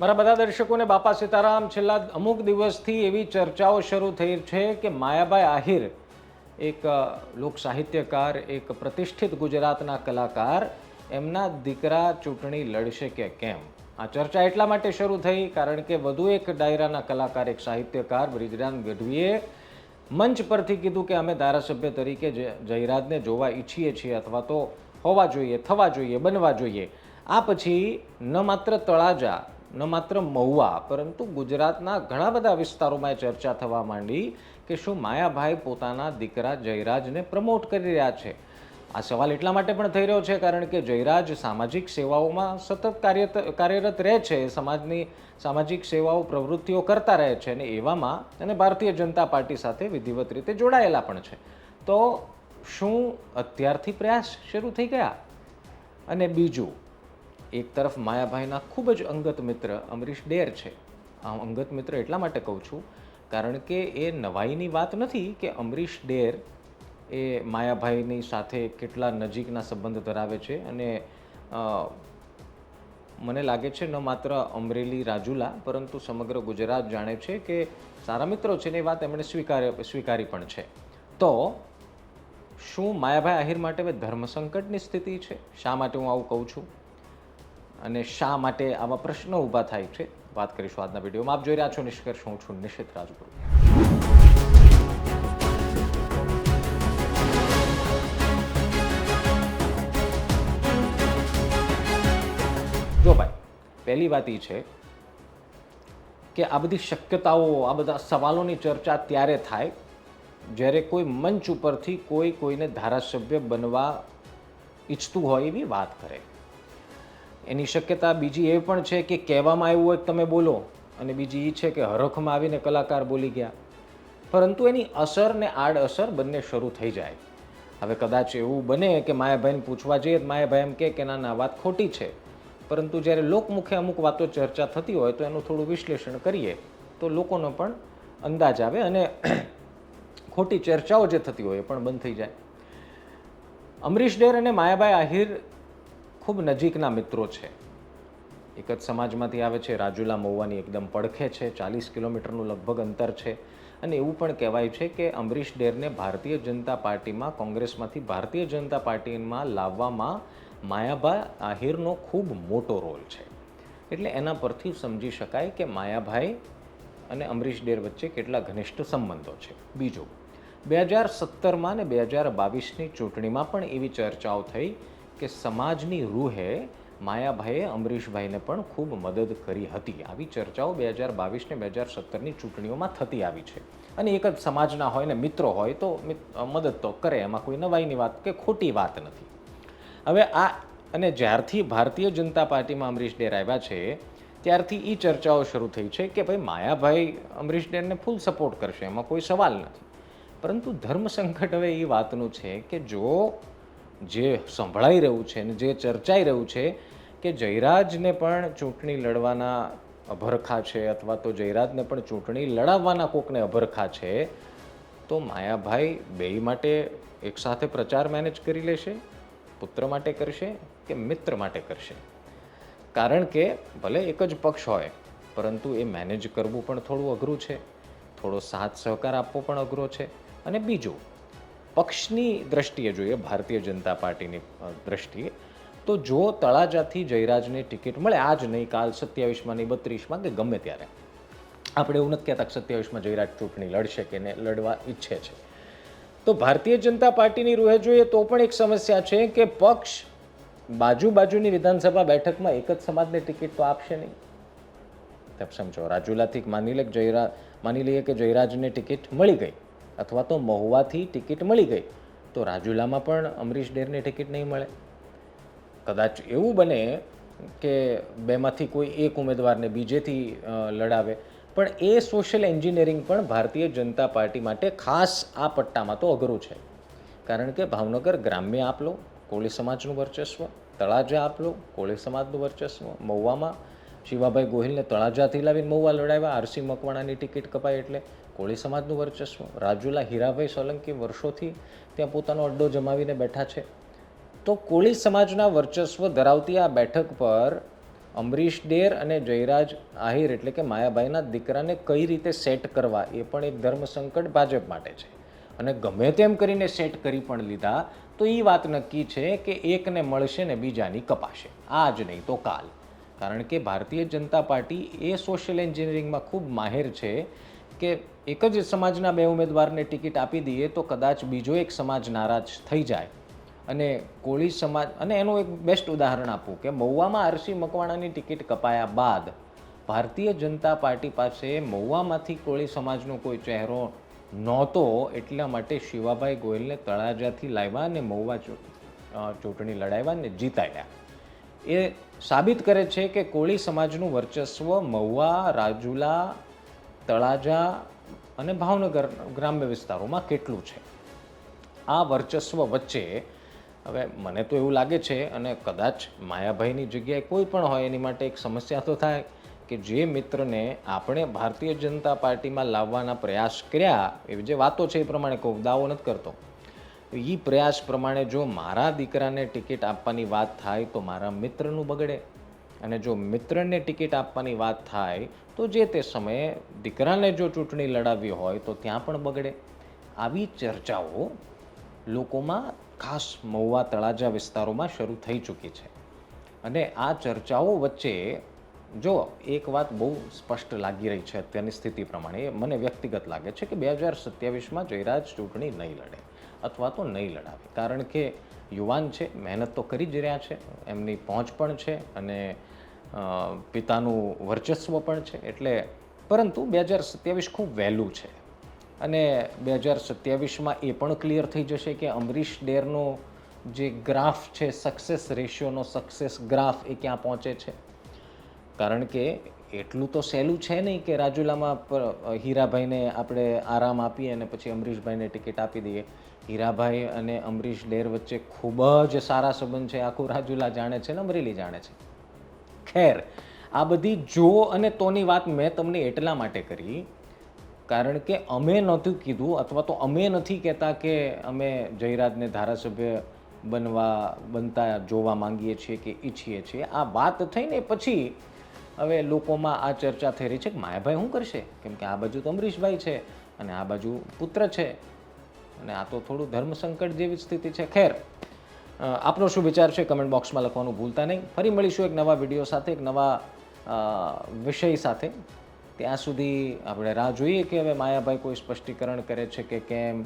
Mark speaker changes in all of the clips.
Speaker 1: મારા બધા દર્શકોને બાપા સીતારામ, છેલ્લા અમુક દિવસથી એવી ચર્ચાઓ શરૂ થઈ છે કે માયાભાઈ આહિર એક લોક સાહિત્યકાર, એક પ્રતિષ્ઠિત ગુજરાતના કલાકાર, એમના દીકરા ચૂંટણી લડશે કે કેમ? આ ચર્ચા એટલા માટે શરૂ થઈ કારણ કે વધુ એક ડાયરાના કલાકાર, એક સાહિત્યકાર, બ્રિજરાન ગઢવીએ મંચ પરથી કીધું કે અમે ધારાસભ્ય તરીકે જય- જયરાજને જોવા ઈચ્છીએ છીએ અથવા તો હોવા જોઈએ, થવા જોઈએ, બનવા જોઈએ. આ પછી ન માત્ર તળાજા ન માત્ર મહુવા, પરંતુ ગુજરાતના ઘણા બધા વિસ્તારોમાં એ ચર્ચા થવા માંડી કે શું માયાભાઈ પોતાના દીકરા જયરાજને પ્રમોટ કરી રહ્યા છે. આ સવાલ એટલા માટે પણ થઈ રહ્યો છે કારણ કે જયરાજ સામાજિક સેવાઓમાં સતત કાર્ય કાર્યરત રહે છે, સમાજની સામાજિક સેવાઓ પ્રવૃત્તિઓ કરતા રહે છે અને એવામાં અને ભારતીય જનતા પાર્ટી સાથે વિધિવત રીતે જોડાયેલા પણ છે. તો શું અત્યારથી પ્રયાસ શરૂ થઈ ગયા? અને બીજું એક તરફ માયાભાઈના ખૂબ જ અંગત મિત્ર અમરીશ ડેર છે. આ અંગત મિત્ર એટલા માટે કહું છું, કારણ કે એ નવાઈની વાત નથી કે અમરીશ ડેર એ માયાભાઈની સાથે કેટલા નજીકના સંબંધ ધરાવે છે અને મને લાગે છે ન માત્ર અમરેલી રાજુલા, પરંતુ સમગ્ર ગુજરાત જાણે છે કે સારા મિત્રો છે ને એ વાત એમણે સ્વીકાર્ય સ્વીકારી પણ છે. તો, શું માયાભાઈ આહિર માટે ધર્મ સંકટની સ્થિતિ છે? શા માટે હું આવું કહું છું? અને શા માટે આવા પ્રશ્નો ઊભા થાય છે, વાત કરીશું આજના વિડીયોમાં. આપ જોઈ રહ્યા છો નિષ્કર્ષ, હું છું નિશિત રાજગુરુ. જો ભાઈ, પહેલી વાત એ છે કે આ બધી શક્યતાઓ, આ બધા સવાલોની ચર્ચા ત્યારે થાય જ્યારે કોઈ મંચ ઉપરથી કોઈ કોઈને ધારાસભ્ય બનવા ઈચ્છતું હોય એવી વાત કરે. એની શક્યતા બીજી એ પણ છે કે કહેવામાં આવ્યું હોય તમે બોલો અને બીજી એ છે કે હરખમાં આવીને કલાકાર બોલી ગયા. પરંતુ એની અસર ને આડઅસર બંને શરૂ થઈ જાય. હવે કદાચ એવું બને કે માયાભાઈને પૂછવા જઈએ માયાભાઈ એમ કે કે ના, વાત ખોટી છે. પરંતુ જ્યારે લોકમુખે અમુક વાતો ચર્ચા થતી હોય તો એનું થોડું વિશ્લેષણ કરીએ તો લોકોનો પણ અંદાજ આવે અને ખોટી ચર્ચાઓ જે થતી હોય એ પણ બંધ થઈ જાય. અમરીશ ડેર અને માયાભાઈ આહિર ખૂબ નજીકના મિત્રો છે. એક જ સમાજમાંથી આવે છે, રાજુલા મહુવાની એકદમ પડખે છે, ચાલીસ કિલોમીટરનું લગભગ અંતર છે. અને એવું પણ કહેવાય છે કે અમરીશ ડેરને ભારતીય જનતા પાર્ટીમાં, કોંગ્રેસમાંથી ભારતીય જનતા પાર્ટીમાં લાવવામાં માયાભા આહિરનો ખૂબ મોટો રોલ છે. એટલે એના પરથી સમજી શકાય કે માયાભાઈ અને અમરીશ ડેર વચ્ચે કેટલા ઘનિષ્ઠ સંબંધો છે. બીજું, બે હજાર સત્તરમાં અને બે હજાર બાવીસની ચૂંટણીમાં પણ એવી ચર્ચાઓ થઈ કે સમાજની રૂહે માયાભાઈએ અમરીશભાઈને પણ ખૂબ મદદ કરી હતી. આવી ચર્ચાઓ બે હજાર બાવીસને બે હજાર સત્તરની ચૂંટણીઓમાં થતી આવી છે. અને એક જ સમાજના હોય ને મિત્રો હોય તો મદદ તો કરે, એમાં કોઈ નવાઈની વાત કે ખોટી વાત નથી. હવે આ, અને જ્યારથી ભારતીય જનતા પાર્ટીમાં અમરીશ ડેર આવ્યા છે, ત્યારથી એ ચર્ચાઓ શરૂ થઈ છે કે ભાઈ માયાભાઈ અમરીશ ડેરને ફૂલ સપોર્ટ કરશે, એમાં કોઈ સવાલ નથી. પરંતુ ધર્મ સંકટ હવે એ વાતનું છે કે જો જે સંભળાઈ રહ્યું છે અને જે ચર્ચાઈ રહ્યું છે કે જયરાજને પણ ચૂંટણી લડવાના અભરખા છે અથવા તો જયરાજને પણ ચૂંટણી લડાવવાના કોકને અભરખા છે, તો માયાભાઈ બેય માટે એકસાથે પ્રચાર મેનેજ કરી લેશે, પુત્ર માટે કરશે કે મિત્ર માટે કરશે? કારણ કે ભલે એક જ પક્ષ હોય, પરંતુ એ મેનેજ કરવું પણ થોડું અઘરું છે. થોડો સાથ સહકાર આપવો પણ અઘરો છે. અને બીજું પક્ષની દ્રષ્ટિએ જોઈએ, ભારતીય જનતા પાર્ટીની દ્રષ્ટિએ, તો જો તળાજાથી જયરાજને ટિકિટ મળે, આજ નહીં, કાલ સત્યાવીસમાં નહીં, બત્રીસમાં કે ગમે ત્યારે. આપણે એવું નથી કહેતા સત્યાવીસમાં જયરાજ ચૂંટણી લડશે કે ને લડવા ઈચ્છે છે. તો ભારતીય જનતા પાર્ટીની રૂહે જોઈએ, તો પણ એક સમસ્યા છે કે પક્ષ બાજુ બાજુની વિધાનસભા બેઠકમાં એક જ સમાજને ટિકિટ તો આપશે નહીં. તમે સમજો રાજુલાથી માની લે જયરા, માની લઈએ કે જયરાજને ટિકિટ મળી ગઈ. અથવા તો મહુવાથી ટિકિટ મળી ગઈ, તો રાજુલામાં પણ અમરીશ ડેરની ટિકિટ નહીં મળે. કદાચ એવું બને કે બેમાંથી કોઈ એક ઉમેદવારને બીજેથી લડાવે. પણ એ સોશિયલ એન્જિનિયરિંગ પણ ભારતીય જનતા પાર્ટી માટે ખાસ આ પટ્ટામાં તો અઘરું છે. કારણ કે ભાવનગર ગ્રામ્ય આપ લો, કોળી સમાજનું વર્ચસ્વ, તળાજા આપ લો, કોળી સમાજનું વર્ચસ્વ, મહુવામાં શિવાભાઈ ગોહિલને તળાજાથી લાવીને મહુવા લડાવ્યા. આરસી મકવાણાની ટિકિટ કપાઈ એટલે કોળી સમાજનું વર્ચસ્વ. રાજુલા હીરાભાઈ સોલંકી વર્ષોથી ત્યાં પોતાનો અડ્ડો જમાવીને બેઠા છે. તો કોળી સમાજના વર્ચસ્વ ધરાવતી આ બેઠક પર અમરીશ ડેર અને જયરાજ આહિર એટલે કે માયાભાઈના દીકરાને કઈ રીતે સેટ કરવા એ પણ એક ધર્મ સંકટ ભાજપ માટે છે. અને ગમે તેમ કરીને સેટ કરી પણ લીધા, તો એ વાત નક્કી છે કે એકને મળશે ને બીજાની કપાશે. આજ નહીં તો કાલ. કારણ કે ભારતીય જનતા પાર્ટી એ સોશિયલ એન્જિનિયરિંગમાં ખૂબ માહેર છે કે એક જ સમાજના બે ઉમેદવારને ટિકિટ આપી દઈએ તો કદાચ બીજો એક સમાજ નારાજ થઈ જાય. અને કોળી સમાજ, અને એનું એક બેસ્ટ ઉદાહરણ આપું કે મહુવામાં આરસી મકવાણાની ટિકિટ કપાયા બાદ ભારતીય જનતા પાર્ટી પાસે મહુવામાંથી કોળી સમાજનો કોઈ ચહેરો નહોતો એટલા માટે શિવાભાઈ ગોયલને તળાજાથી લાવ્યા અને મહુવા ચૂંટણી લડાવ્યા અને જીતાડ્યા. એ સાબિત કરે છે કે કોળી સમાજનું વર્ચસ્વ મહુવા, રાજુલા, તળાજા અને ભાવનગર ગ્રામ્ય વિસ્તારોમાં કેટલું છે? આ વર્ચસ્વ વચ્ચે હવે મને તો એવું લાગે છે અને કદાચ માયાભાઈની જગ્યાએ કોઈ પણ હોય એની માટે એક સમસ્યા તો થાય કે જે મિત્રને આપણે ભારતીય જનતા પાર્ટીમાં લાવવાના પ્રયાસ કર્યા, એવી જે વાતો છે એ પ્રમાણે કહું દાવો નથી કરતો. એ પ્રયાસ પ્રમાણે જો મારા દીકરાને ટિકિટ આપવાની વાત થાય તો મારા મિત્રનું બગડે. અને જો મિત્રને ટિકિટ આપવાની વાત થાય તો જે તે સમયે દીકરાને જો ચૂંટણી લડાવવી હોય તો ત્યાં પણ બગડે. આવી ચર્ચાઓ લોકોમાં ખાસ મહુવા તળાજા વિસ્તારોમાં શરૂ થઈ ચૂકી છે. અને આ ચર્ચાઓ વચ્ચે જો એક વાત બહુ સ્પષ્ટ લાગી રહી છે અત્યારની સ્થિતિ પ્રમાણે મને વ્યક્તિગત લાગે છે કે બે હજાર સત્યાવીસમાં જયરાજ ચૂંટણી નહીં લડે. અથવા તો નહીં લડાવે. કારણ કે યુવાન છે, મહેનત તો કરી જ રહ્યા છે, એમની પહોંચ પણ છે અને પિતાનું વર્ચસ્વ પણ છે. એટલે પરંતુ બે હજાર સત્યાવીસ ખૂબ વહેલું છે. અને બે હજાર સત્યાવીસમાં એ પણ ક્લિયર થઈ જશે કે અમરીશ ડેરનો જે ગ્રાફ છે સક્સેસ રેશિયોનો સક્સેસ ગ્રાફ એ ક્યાં પહોંચે છે? કારણ કે એટલું તો સહેલું છે નહીં કે રાજુલામાં હીરાભાઈને આપણે આરામ આપીએ અને પછી અમરીશભાઈને ટિકિટ આપી દઈએ. હીરાભાઈ અને અમરીશ ડેર વચ્ચે ખૂબ જ સારા સંબંધ છે. આખું રાજુલા જાણે છે ને, અમરેલી જાણે છે. ખેર, આ બધી જો અને તોની વાત મેં તમને એટલા માટે કરી, કારણ કે અમે નહોતું કીધું અથવા તો અમે નથી કહેતા કે અમે જયરાજને ધારાસભ્ય બનવા, બનતા જોવા માંગીએ છીએ કે ઈચ્છીએ છીએ. આ વાત થઈને પછી હવે લોકોમાં આ ચર્ચા થઈ રહી છે કે માયાભાઈ શું કરશે? કેમ કે આ બાજુ તો અમરીશભાઈ છે અને આ બાજુ પુત્ર છે. અને આ તો થોડું ધર્મ સંકટ જેવી સ્થિતિ છે. ખેર આપનો શું વિચાર છે? કમેન્ટ બોક્સમાં લખવાનું ભૂલતા નહીં. ફરી મળીશું એક નવા વીડિયો સાથે, એક નવા વિષય સાથે. ત્યાં સુધી આપણે રાહ જોઈએ કે હવે માયાભાઈ કોઈ સ્પષ્ટીકરણ કરે છે કે કેમ?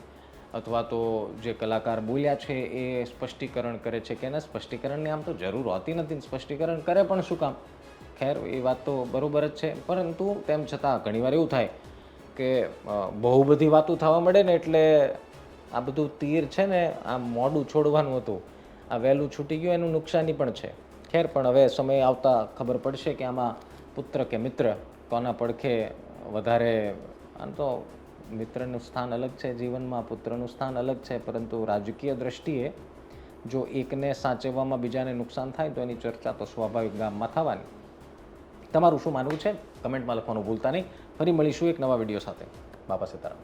Speaker 1: અથવા તો જે કલાકાર બોલ્યા છે એ સ્પષ્ટીકરણ કરે છે કે એના સ્પષ્ટીકરણની આમ તો જરૂર હોતી નથી સ્પષ્ટીકરણ કરે પણ શું કામ? ખેર, એ વાત તો બરોબર જ છે. પરંતુ તેમ છતાં ઘણીવાર એવું થાય કે બહુ બધી વાતો થવા મળે ને એટલે આ બધું તીર છે ને, આ મોડું છોડવાનું હતું. આ વહેલું છૂટી ગયું, એનું નુકસાની પણ છે. ખેર, પણ હવે સમય આવતા ખબર પડશે કે આમાં પુત્ર કે મિત્ર કોના પડખે વધારે, આમ તો મિત્રનું સ્થાન અલગ છે જીવનમાં, પુત્રનું સ્થાન અલગ છે, પરંતુ રાજકીય દ્રષ્ટિએ જો એકને સાચવવામાં બીજાને નુકસાન થાય, તો એની ચર્ચા તો સ્વાભાવિક ગામમાં થવાની. તમારું શું માનવું છે? કમેન્ટમાં લખવાનું ભૂલતા નહીં. ફરી મળીશું એક નવા વીડિયો સાથે. બાપા સીતારામ.